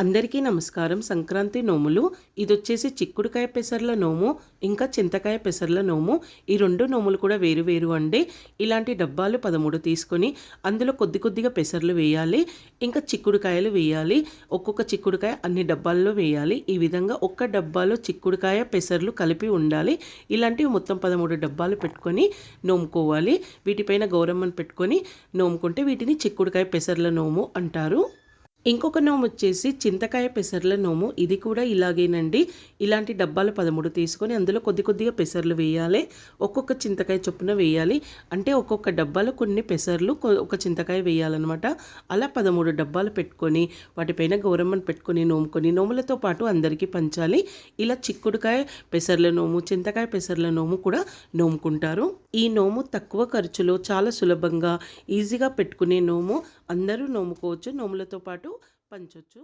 అందరికీ నమస్కారం. సంక్రాంతి నోములు ఇది వచ్చేసి చిక్కుడుకాయ పెసర్ల నోము ఇంకా చింతకాయ పెసర్ల నోము. ఈ రెండు నోములు కూడా వేరు వేరు అండి. ఇలాంటి డబ్బాలు పదమూడు తీసుకొని అందులో కొద్ది కొద్దిగా పెసర్లు వేయాలి ఇంకా చిక్కుడుకాయలు వేయాలి ఒక్కొక్క చిక్కుడుకాయ అన్ని డబ్బాల్లో వేయాలి. ఈ విధంగా ఒక్క డబ్బాలో చిక్కుడుకాయ పెసర్లు కలిపి ఉండాలి. ఇలాంటివి మొత్తం పదమూడు డబ్బాలు పెట్టుకొని నోముకోవాలి. వీటిపైన గౌరమ్మను పెట్టుకొని నోముకుంటే వీటిని చిక్కుడుకాయ పెసర్ల నోము అంటారు. ఇంకొక నోము వచ్చేసి చింతకాయ పెసర్ల నోము. ఇది కూడా ఇలాగేనండి. ఇలాంటి డబ్బాలు పదమూడు తీసుకొని అందులో కొద్ది కొద్దిగా పెసర్లు వేయాలి. ఒక్కొక్క చింతకాయ చొప్పున వేయాలి. అంటే ఒక్కొక్క డబ్బాలో కొన్ని పెసర్లు ఒక చింతకాయ వేయాలన్నమాట. అలా పదమూడు డబ్బాలు పెట్టుకొని వాటిపైన గౌరమ్మను పెట్టుకొని నోముకొని నోములతో పాటు అందరికీ పంచాలి. ఇలా చిక్కుడుకాయ పెసర్ల నోము చింతకాయ పెసర్ల నోము కూడా నోముకుంటారు. ఈ నోము తక్కువ ఖర్చులో చాలా సులభంగా ఈజీగా పెట్టుకునే నోము. అందరూ నోముకోవచ్చు. నోములతో పాటు పంచొచ్చు.